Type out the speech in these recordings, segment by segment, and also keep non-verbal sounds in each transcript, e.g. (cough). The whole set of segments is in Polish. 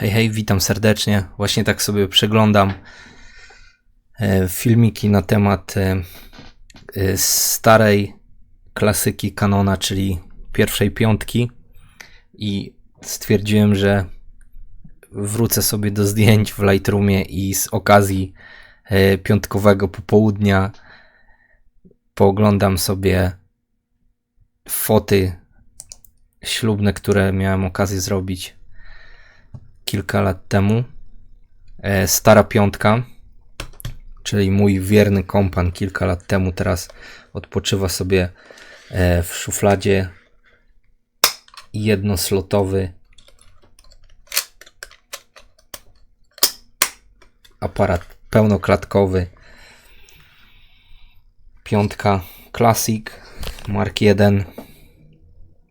Hej, hej, witam serdecznie. Właśnie tak sobie przeglądam e, filmiki na temat e, e, starej klasyki Canona, czyli pierwszej piątki i stwierdziłem, że wrócę sobie do zdjęć w Lightroomie i z okazji piątkowego popołudnia pooglądam sobie foty ślubne, które miałem okazję zrobić kilka lat temu. E, Stara piątka, czyli mój wierny kompan kilka lat temu, teraz odpoczywa sobie e, w szufladzie jednoslotowy aparat pełnoklatkowy. Piątka Classic Mark 1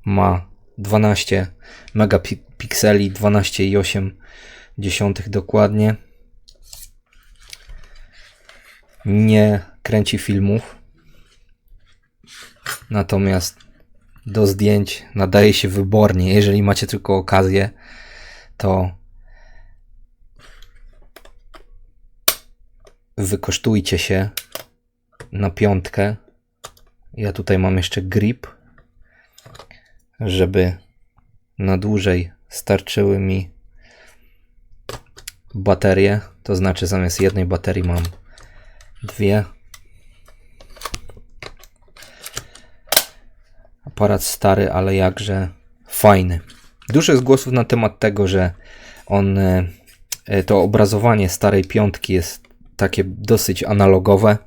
ma 12 megapikseli, 12,8 dokładnie. Nie kręci filmów. Natomiast do zdjęć nadaje się wybornie. Jeżeli macie tylko okazję, to wykosztujcie się na piątkę. Ja tutaj mam jeszcze grip, żeby na dłużej starczyły mi baterie. To znaczy, zamiast jednej baterii mam dwie. Aparat stary, ale jakże fajny. Dużo jest głosów na temat tego, że on, e, e, to obrazowanie starej piątki jest takie dosyć analogowe.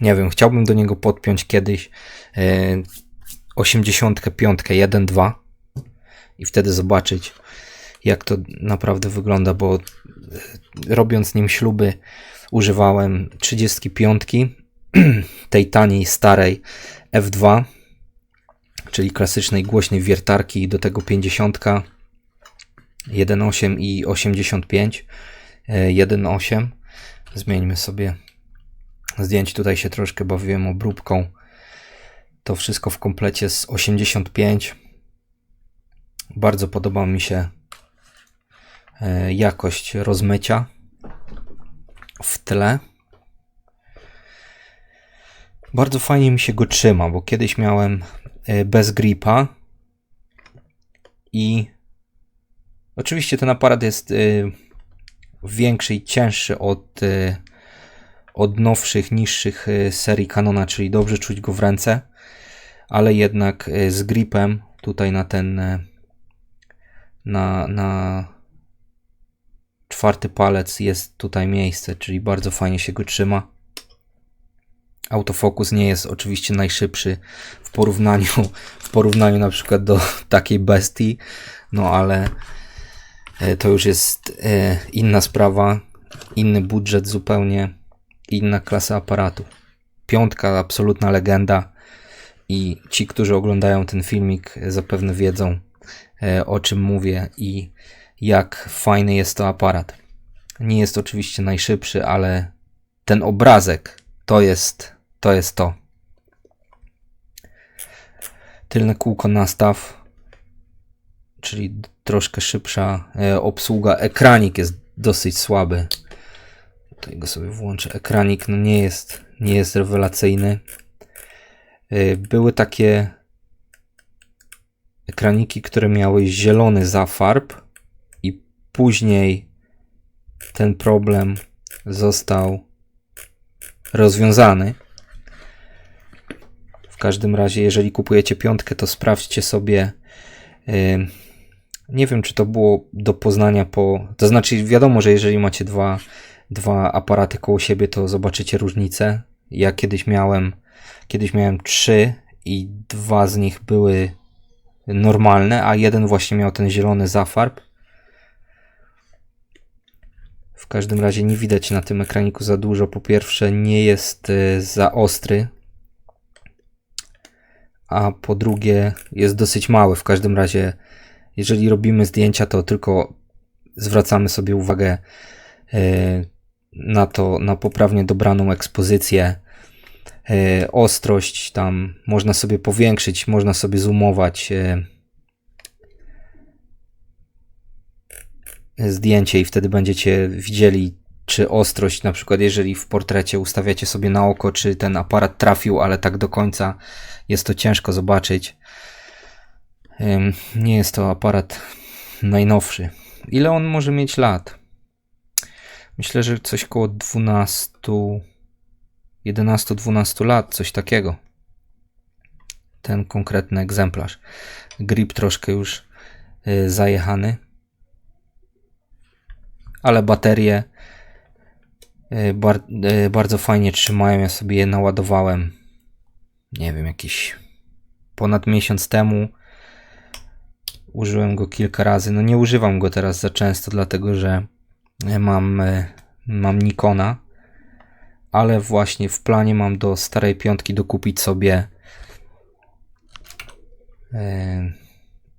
Nie wiem, chciałbym do niego podpiąć kiedyś e, 85 1.2 i wtedy zobaczyć, jak to naprawdę wygląda, bo e, robiąc nim śluby, używałem 35 (clears throat) tej taniej, starej F2, czyli klasycznej głośnej wiertarki, do tego 50 1.8 i 85 e, 1.8. Zmieńmy sobie zdjęć. Tutaj się troszkę bawiłem obróbką. To wszystko w komplecie z 85. Bardzo podoba mi się e, jakość rozmycia w tle. Bardzo fajnie mi się go trzyma, bo kiedyś miałem e, bez gripa i oczywiście ten aparat jest e, większy i cięższy od, od nowszych, niższych serii Canona, czyli dobrze czuć go w ręce, ale jednak z gripem tutaj na ten na, na czwarty palec jest tutaj miejsce, czyli bardzo fajnie się go trzyma. Autofokus nie jest oczywiście najszybszy w porównaniu, (laughs) w porównaniu na przykład do takiej bestii, no ale to już jest inna sprawa, inny budżet zupełnie, inna klasa aparatu. Piątka, absolutna legenda i ci, którzy oglądają ten filmik zapewne wiedzą, E, o czym mówię i jak fajny jest to aparat. Nie jest oczywiście najszybszy, ale ten obrazek to jest to. Jest to. Tylne kółko nastaw, czyli troszkę szybsza e, obsługa. Ekranik jest dosyć słaby. Tutaj go sobie włączę. Ekranik no nie jest, nie jest rewelacyjny. E, były takie ekraniki, które miały zielony zafarb i później ten problem został rozwiązany. W każdym razie, jeżeli kupujecie piątkę, to sprawdźcie sobie. Yy, nie wiem, czy to było do poznania po. To znaczy, wiadomo, że jeżeli macie dwa, dwa aparaty koło siebie, to zobaczycie różnicę. Ja kiedyś miałem, kiedyś miałem trzy i dwa z nich były normalne, a jeden właśnie miał ten zielony zafarb. W każdym razie nie widać na tym ekraniku za dużo. Po pierwsze, nie jest e, za ostry, a po drugie, jest dosyć mały. W każdym razie, jeżeli robimy zdjęcia, to tylko zwracamy sobie uwagę e, na to, na poprawnie dobraną ekspozycję e, ostrość tam można sobie powiększyć, można sobie zoomować. E, zdjęcie i wtedy będziecie widzieli, czy ostrość, na przykład jeżeli w portrecie ustawiacie sobie na oko, czy ten aparat trafił, ale tak do końca jest to ciężko zobaczyć. Nie jest to aparat najnowszy. Ile on może mieć lat? Myślę, że coś koło 12, 11-12 lat, coś takiego. Ten konkretny egzemplarz. Grip troszkę już y, zajechany. Ale baterie y, y, bardzo fajnie trzymają. Ja sobie je naładowałem. Nie wiem, jakiś ponad miesiąc temu. Użyłem go kilka razy. No nie używam go teraz za często, dlatego że mam, y, mam Nikona. Ale właśnie w planie mam do starej piątki dokupić sobie e,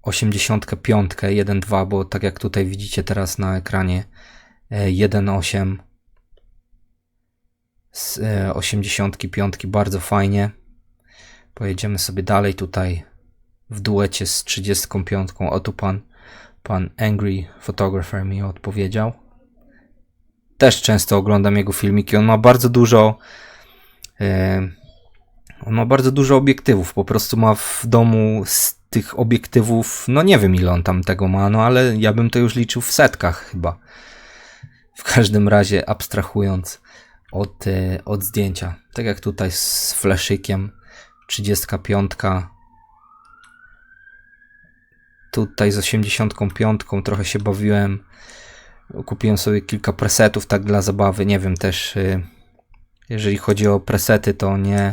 85 1.2, bo tak jak tutaj widzicie teraz na ekranie e, 1.8 z e, 85 bardzo fajnie. Pojedziemy sobie dalej tutaj w duecie z 35. O tu pan, pan Angry Photographer mi odpowiedział. Też często oglądam jego filmiki. On ma bardzo dużo. e, on ma bardzo dużo obiektywów. Po prostu ma w domu z tych obiektywów. No nie wiem ile on tam tego ma, no ale ja bym to już liczył w setkach chyba. W każdym razie abstrahując od, e, od zdjęcia. Tak jak tutaj z flaszykiem 35. Tutaj z 85 trochę się bawiłem. Kupiłem sobie kilka presetów tak dla zabawy. Nie wiem też, y, jeżeli chodzi o presety, to nie,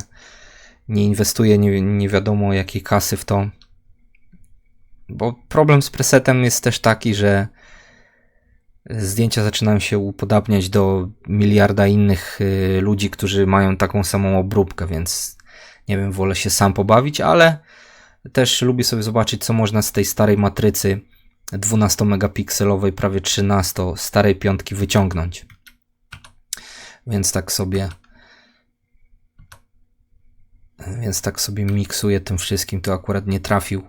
nie inwestuję nie, nie wiadomo jakiej kasy w to. Bo problem z presetem jest też taki, że zdjęcia zaczynają się upodabniać do miliarda innych y, ludzi, którzy mają taką samą obróbkę, więc nie wiem, wolę się sam pobawić, ale też lubię sobie zobaczyć, co można z tej starej matrycy 12-megapikselowej, prawie 13 starej piątki wyciągnąć. Więc tak sobie więc tak sobie miksuję tym wszystkim. Tu akurat nie trafił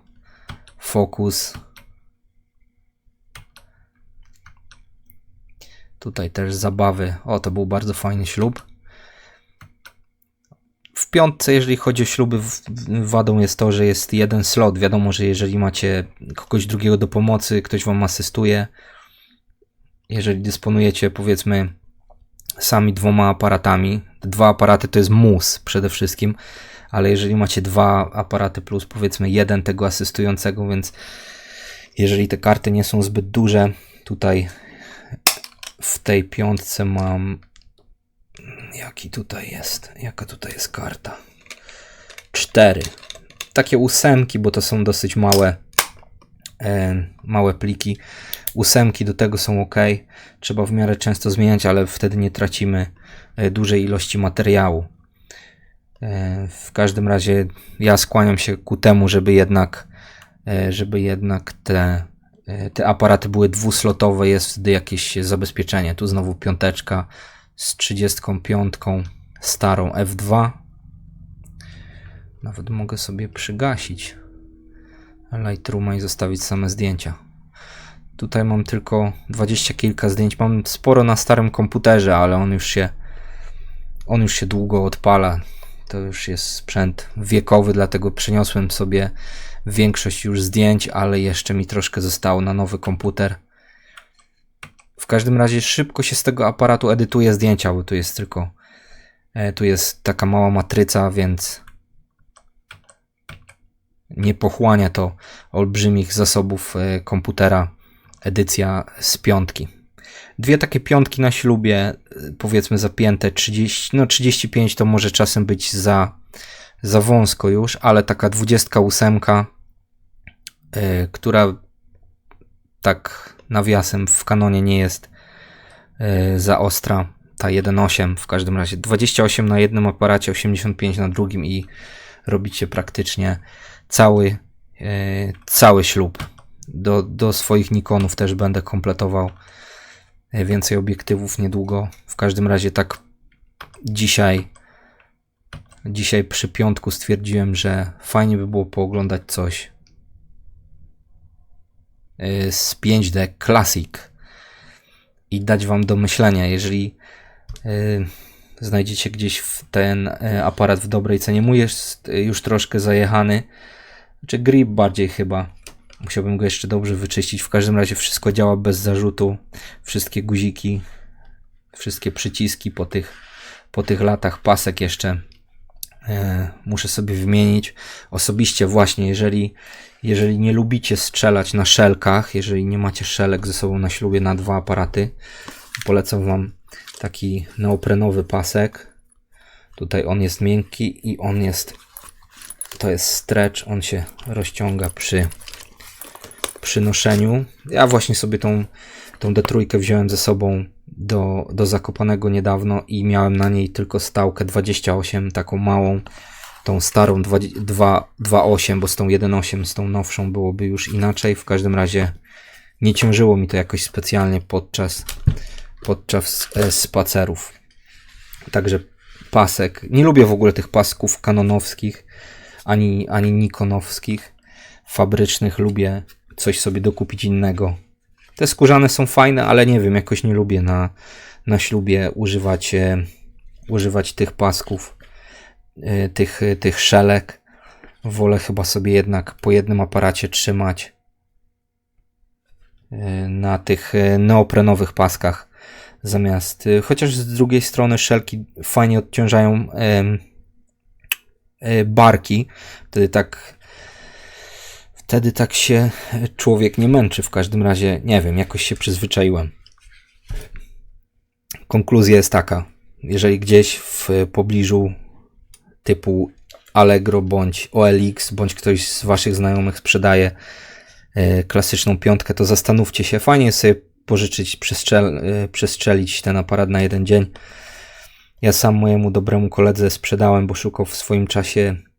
fokus. Tutaj też zabawy. O, to był bardzo fajny ślub. Piątce, jeżeli chodzi o śluby, wadą jest to, że jest jeden slot. Wiadomo, że jeżeli macie kogoś drugiego do pomocy, ktoś wam asystuje, jeżeli dysponujecie powiedzmy sami dwoma aparatami, dwa aparaty to jest mus przede wszystkim, ale jeżeli macie dwa aparaty plus powiedzmy jeden tego asystującego, więc jeżeli te karty nie są zbyt duże, tutaj w tej piątce mam jaki tutaj jest, jaka tutaj jest karta? Cztery. Takie ósemki, bo to są dosyć małe e, małe pliki. Ósemki do tego są ok. Trzeba w miarę często zmieniać, ale wtedy nie tracimy e, dużej ilości materiału. E, w każdym razie ja skłaniam się ku temu, żeby jednak, e, żeby jednak te, e, te aparaty były dwuslotowe, jest wtedy jakieś zabezpieczenie. Tu znowu piąteczka z 35 starą F2. Nawet mogę sobie przygasić Lightrooma i zostawić same zdjęcia. Tutaj mam tylko dwadzieścia kilka zdjęć. Mam sporo na starym komputerze, ale on już się on już się długo odpala. To już jest sprzęt wiekowy, dlatego przeniosłem sobie większość już zdjęć, ale jeszcze mi troszkę zostało na nowy komputer. W każdym razie szybko się z tego aparatu edytuje zdjęcia, bo tu jest tylko e, tu jest taka mała matryca, więc nie pochłania to olbrzymich zasobów e, komputera edycja z piątki. Dwie takie piątki na ślubie, e, powiedzmy zapięte 30, no 35 to może czasem być za, za wąsko już, ale taka 28, e, która tak nawiasem w kanonie nie jest e, za ostra, ta 1.8 w każdym razie 28 na jednym aparacie, 85 na drugim i robicie praktycznie cały, e, cały ślub. Do, do swoich Nikonów też będę kompletował e, więcej obiektywów niedługo. W każdym razie tak dzisiaj dzisiaj przy piątku stwierdziłem, że fajnie by było pooglądać coś z 5D Classic. i dać Wam do myślenia. Jeżeli y, znajdziecie gdzieś ten y, aparat w dobrej cenie, mój jest y, już troszkę zajechany, czy grip bardziej chyba. Musiałbym go jeszcze dobrze wyczyścić. W każdym razie wszystko działa bez zarzutu. Wszystkie guziki, wszystkie przyciski po tych, po tych latach, pasek jeszcze muszę sobie wymienić. Osobiście właśnie, jeżeli, jeżeli nie lubicie strzelać na szelkach, jeżeli nie macie szelek ze sobą na ślubie na dwa aparaty, polecam Wam taki neoprenowy pasek. Tutaj on jest miękki i on jest, to jest stretch, on się rozciąga przy przy noszeniu. Ja właśnie sobie tą, tą D3 wziąłem ze sobą do, do Zakopanego niedawno i miałem na niej tylko stałkę 28, taką małą, tą starą 2.8, bo z tą 1.8, z tą nowszą byłoby już inaczej. W każdym razie nie ciążyło mi to jakoś specjalnie podczas, podczas e, spacerów. Także pasek. Nie lubię w ogóle tych pasków kanonowskich ani, ani nikonowskich. Fabrycznych lubię coś sobie dokupić innego. Te skórzane są fajne, ale nie wiem, jakoś nie lubię na, na ślubie używać, e, używać tych pasków, e, tych, tych szelek. Wolę chyba sobie jednak po jednym aparacie trzymać e, na tych neoprenowych paskach zamiast, chociaż z drugiej strony szelki fajnie odciążają barki, wtedy tak wtedy tak się człowiek nie męczy. W każdym razie, nie wiem, jakoś się przyzwyczaiłem. Konkluzja jest taka. Jeżeli gdzieś w pobliżu typu Allegro bądź OLX, bądź ktoś z Waszych znajomych sprzedaje e, klasyczną piątkę, to zastanówcie się. Fajnie sobie pożyczyć, przestrzel, e, przestrzelić ten aparat na jeden dzień. Ja sam mojemu dobremu koledze sprzedałem, bo szukał w swoim czasie E,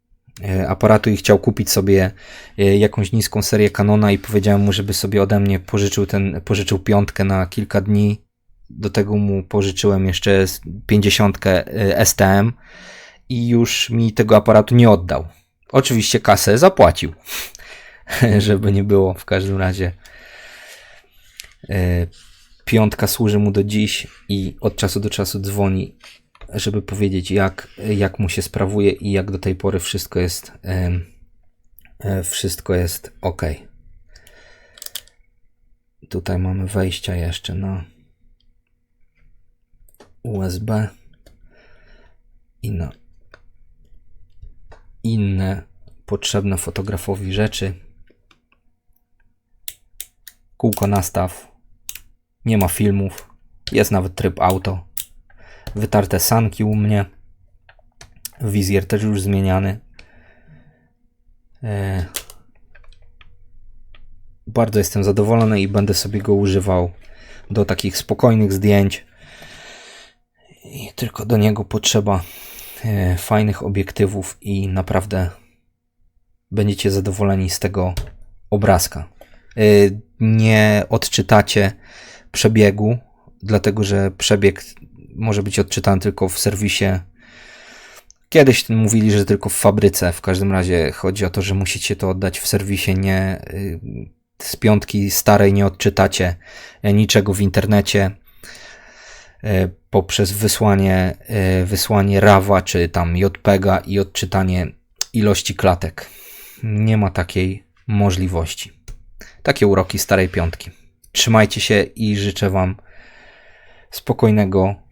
aparatu i chciał kupić sobie e, jakąś niską serię Canona i powiedziałem mu, żeby sobie ode mnie pożyczył ten, pożyczył piątkę na kilka dni. Do tego mu pożyczyłem jeszcze 50 e, STM i już mi tego aparatu nie oddał. Oczywiście kasę zapłacił, (laughs) żeby nie było w każdym razie. Piątka służy mu do dziś i od czasu do czasu dzwoni żeby powiedzieć, jak, jak mu się sprawuje i jak do tej pory wszystko jest, e, wszystko jest ok. Tutaj mamy wejścia jeszcze na USB i na inne potrzebne fotografowi rzeczy. Kółko nastaw. Nie ma filmów. Jest nawet tryb auto wytarte sanki u mnie. Wizjer też już zmieniany. E, bardzo jestem zadowolony i będę sobie go używał do takich spokojnych zdjęć. I tylko do niego potrzeba e, fajnych obiektywów i naprawdę będziecie zadowoleni z tego obrazka. E, nie odczytacie przebiegu, dlatego że przebieg może być odczytany tylko w serwisie. Kiedyś mówili, że tylko w fabryce. W każdym razie chodzi o to, że musicie to oddać w serwisie. Nie y, z piątki starej nie odczytacie y, niczego w internecie y, poprzez wysłanie, wysłanie RAWa czy tam JPEGa i odczytanie ilości klatek. Nie ma takiej możliwości. Takie uroki starej piątki. Trzymajcie się i życzę Wam spokojnego